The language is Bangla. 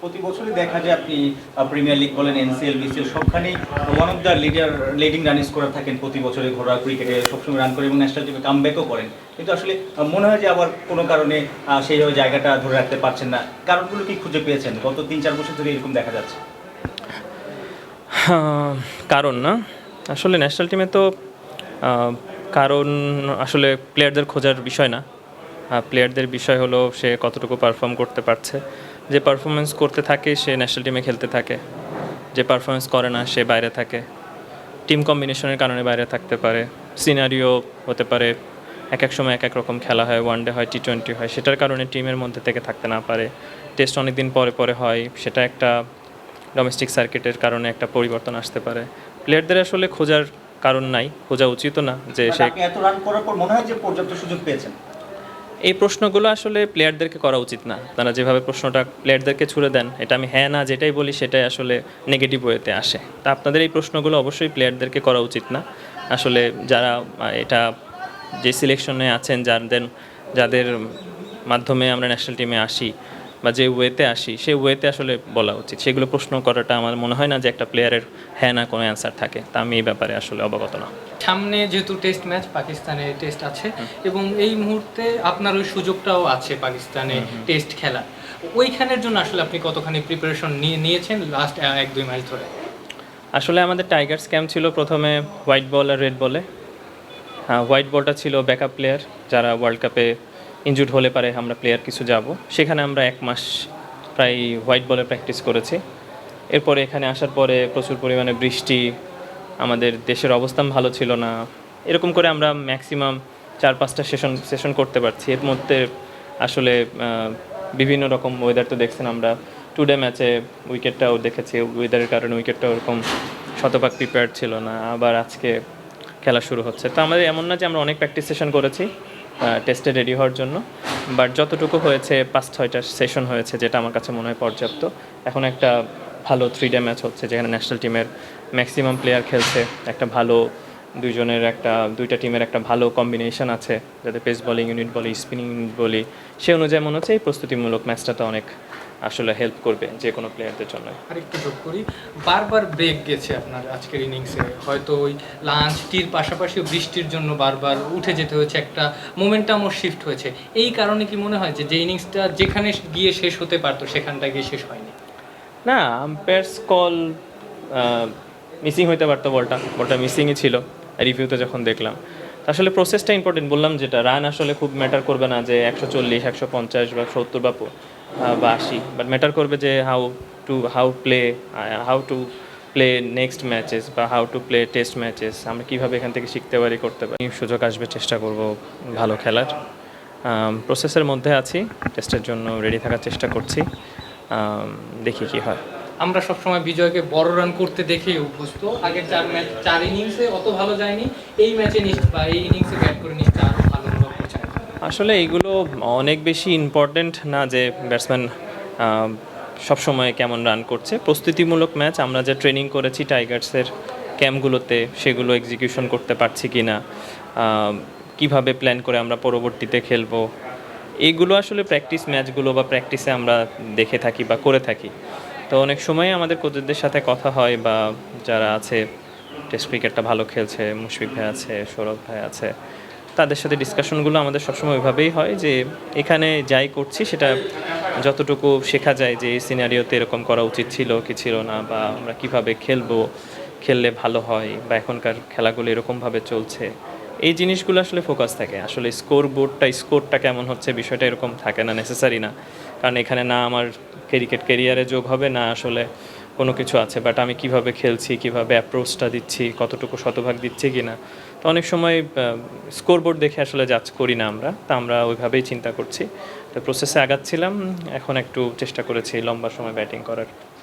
প্রতি বছরই দেখা যায় আপনি প্রিমিয়ার লিগ বলেন এনসিএল বিসিএল সবখানেই one of the leader leading run scorer থাকেন প্রতি বছরে ঘোড়া ক্রিকেটে সবসময় রান করে এবং ন্যাশনাল টিমে কাম কামব্যাকও করেন। কিন্তু আসলে মনে হয় যে আবার কোনো কারণে সেইভাবে জায়গাটা ধরে রাখতে পারছেন না। কারণগুলো কি খুঁজে পেয়েছেন? গত তিন চার বছর ধরে এরকম দেখা যাচ্ছে। কারণ না। আসলে ন্যাশনাল টিমে তো কারণ আসলে প্লেয়ারদের খোঁজার বিষয় না। প্লেয়ারদের বিষয় হলো সে কতটুকু পারফর্ম করতে পারছে। যে পারফরমেন্স করতে থাকে, সে ন্যাশনাল টিমে খেলতে থাকে। যে পারফরমেন্স করে না, সে বাইরে থাকে। টিম কম্বিনেশনের কারণে বাইরে থাকতে পারে। সিনারিও হতে পারে, এক এক সময় এক এক রকম খেলা হয় ওয়ান ডে হয় টি টোয়েন্টি হয়। সেটার কারণে টিমের মধ্যে থেকে থাকতে না পারে। টেস্ট অনেক দিন পরে পরে হয়। সেটা একটা ডোমেস্টিক সার্কিটের কারণে একটা পরিবর্তন আসতে পারে। প্লেয়ারদের আসলে খোঁজার কারণ নাই। খোঁজা উচিত না যে সে এত রান করার পর মনে হয় যে পর্যাপ্ত সুযোগ পেয়েছেন। এই প্রশ্নগুলো আসলে প্লেয়ারদেরকে করা উচিত না। তারা যেভাবে প্রশ্নটা প্লেয়ারদেরকে ছুড়ে দেন, এটা আমি হ্যাঁ না যেটাই বলি সেটাই আসলে নেগেটিভ ওয়েতে আসে। তা আপনাদের এই প্রশ্নগুলো অবশ্যই প্লেয়ারদেরকে করা উচিত না। আসলে যারা এটা যে সিলেকশনে আছেন, যাদের যাদের মাধ্যমে আমরা ন্যাশনাল টিমে আসি বা যে ওয়েতে আসি সেই ওয়েতে আসলে বলা উচিত। সেগুলো প্রশ্ন করাটা আমার মনে হয় না যে একটা প্লেয়ারের হ্যাঁ না কোনো অ্যান্সার থাকে। তা আমি এই ব্যাপারে আসলে অবগত না। সামনে যেহেতু টেস্ট ম্যাচ পাকিস্তানে টেস্ট আছে এবং এই মুহূর্তে আপনার ওই সুযোগটাও আছে পাকিস্তানে টেস্ট খেলা ওইখানের জন্য আসলে আপনি কতখানি প্রিপারেশন নিয়ে নিয়েছেন লাস্ট এক দুই মাস ধরে? আসলে আমাদের টাইগার্স ক্যাম্প ছিল প্রথমে হোয়াইট বল আর রেড বলে হ্যাঁ হোয়াইট বলটা ছিল ব্যাকআপ প্লেয়ার যারা ওয়ার্ল্ড কাপে ইনজুড হলে পারে আমরা প্লেয়ার কিছু যাব। সেখানে আমরা এক মাস প্রায় হোয়াইট বলে প্র্যাকটিস করেছি। এরপরে এখানে আসার পরে প্রচুর পরিমাণে বৃষ্টি, আমাদের দেশের অবস্থান ভালো ছিল না। এরকম করে আমরা ম্যাক্সিমাম চার পাঁচটা সেশন সেশন করতে পারছি। এর মধ্যে আসলে বিভিন্ন রকম ওয়েদার তো দেখছেন আমরা। টু ডে ম্যাচে উইকেটটাও দেখেছি। ওয়েদারের কারণে উইকেটটা ওরকম শতভাগ প্রিপেয়ার ছিল না। আবার আজকে খেলা শুরু হচ্ছে। তো আমাদের এমন না যে আমরা অনেক প্র্যাকটিস সেশন করেছি। টেস্টে রেডি হওয়ার জন্য। বাট যতটুকু হয়েছে, পাঁচ, ছয়টা সেশন হয়েছে, যেটা আমার কাছে মনে হয় পর্যাপ্ত। এখন একটা ভালো থ্রি ডে ম্যাচ হচ্ছে, যেখানে ন্যাশনাল টিমের ম্যাক্সিমাম প্লেয়ার খেলছে, একটা ভালো দুইজনের একটা দুইটা টিমের একটা ভালো কম্বিনেশন আছে। যাতে পেস বলিং ইউনিট বলি স্পিনিং ইউনিট বলি সে অনুযায়ী মনে হচ্ছে এই প্রস্তুতিমূলক ম্যাচটাতে অনেক আসলে হেল্প করবে যে কোনো প্লেয়ারদের জন্য আরেকটু যোগ করি বারবার ব্রেক গেছে আপনার আজকের ইনিংসে হয়তো ওই লাঞ্চ টির পাশাপাশি বৃষ্টির জন্য বারবার উঠে যেতে হয়েছে একটা মোমেন্টামও শিফট হয়েছে। এই কারণে কি মনে হয় যে যে ইনিংসটা যেখানে গিয়ে শেষ হতে পারতো সেখানটা গিয়ে শেষ হয়নি? না আম্পায়ার্স কল মিসিং হইতে পারতো বলটা বলটা মিসিংই ছিল। রিভিউতে যখন দেখলাম। আসলে প্রসেসটা ইম্পর্টেন্ট বললাম যেটা রান আসলে খুব ম্যাটার করবে না যে একশো চল্লিশ, একশো পঞ্চাশ বা সত্তর বা বা আশি। বাট ম্যাটার করবে যে how to how play how to play next matches বা how to play test matches আমরা কীভাবে এখান থেকে শিখতে পারি, করতে পারি। সুযোগ আসবে, চেষ্টা করব ভালো খেলার। প্রসেসের মধ্যে আছি। টেস্টের জন্য রেডি থাকার চেষ্টা করছি। দেখি কি হয়। আমরা সবসময় বিজয়কে বড় রান করতে দেখেই অভ্যস্ত। আগের চার ম্যাচ, চার ইনিংসে অত ভালো যায়নি। এই ম্যাচে নিশ্চিত বা এই ইনিংসে ব্যাট করে নিশ্চিত আরও ভালো আসলে এইগুলো অনেক বেশি ইম্পর্ট্যান্ট না যে ব্যাটসম্যান সবসময় কেমন রান করছে। প্রস্তুতিমূলক ম্যাচ আমরা যে ট্রেনিং করেছি টাইগার্সের ক্যাম্পগুলোতে সেগুলো এক্সিকিউশন করতে পারছি কি না কীভাবে প্ল্যান করে আমরা পরবর্তীতে খেলব এইগুলো আসলে প্র্যাকটিস ম্যাচগুলো বা প্র্যাকটিসে আমরা দেখে থাকি বা করে থাকি। তো অনেক সময় আমাদের কোচদের সাথে কথা হয় বা যারা আছে টেস্ট ক্রিকেটটা ভালো খেলছে, মুশফিক ভাই আছে, সৌরভ ভাই আছে, তাদের সাথে ডিসকাশনগুলো আমাদের সবসময় ওইভাবেই হয় যে এখানে যাই করছি সেটা যতটুকু শেখা যায় যে এই সিনারিওতে এরকম করা উচিত ছিল কি ছিল না বা আমরা কীভাবে খেলব, খেললে ভালো হয় বা এখনকার খেলাগুলো এরকমভাবে চলছে। এই জিনিসগুলো আসলে ফোকাস থাকে। আসলে স্কোর বোর্ডটা স্কোরটা কেমন হচ্ছে বিষয়টা এরকম থাকে না নেসেসারি না। কারণ এখানে না আমার ক্রিকেট কেরিয়ারে যোগ হবে, না আসলে কোনো কিছু আছে। বাট আমি কীভাবে খেলছি, কীভাবে অ্যাপ্রোচটা দিচ্ছি, কতটুকু শতভাগ দিচ্ছি কি না তো অনেক সময় স্কোরবোর্ড দেখে আসলে যাচ করি না আমরা, তা আমরা ওইভাবেই চিন্তা করছি। তো প্রসেসে আগাচ্ছিলাম, এখন একটু চেষ্টা করেছি লম্বা সময় ব্যাটিং করার।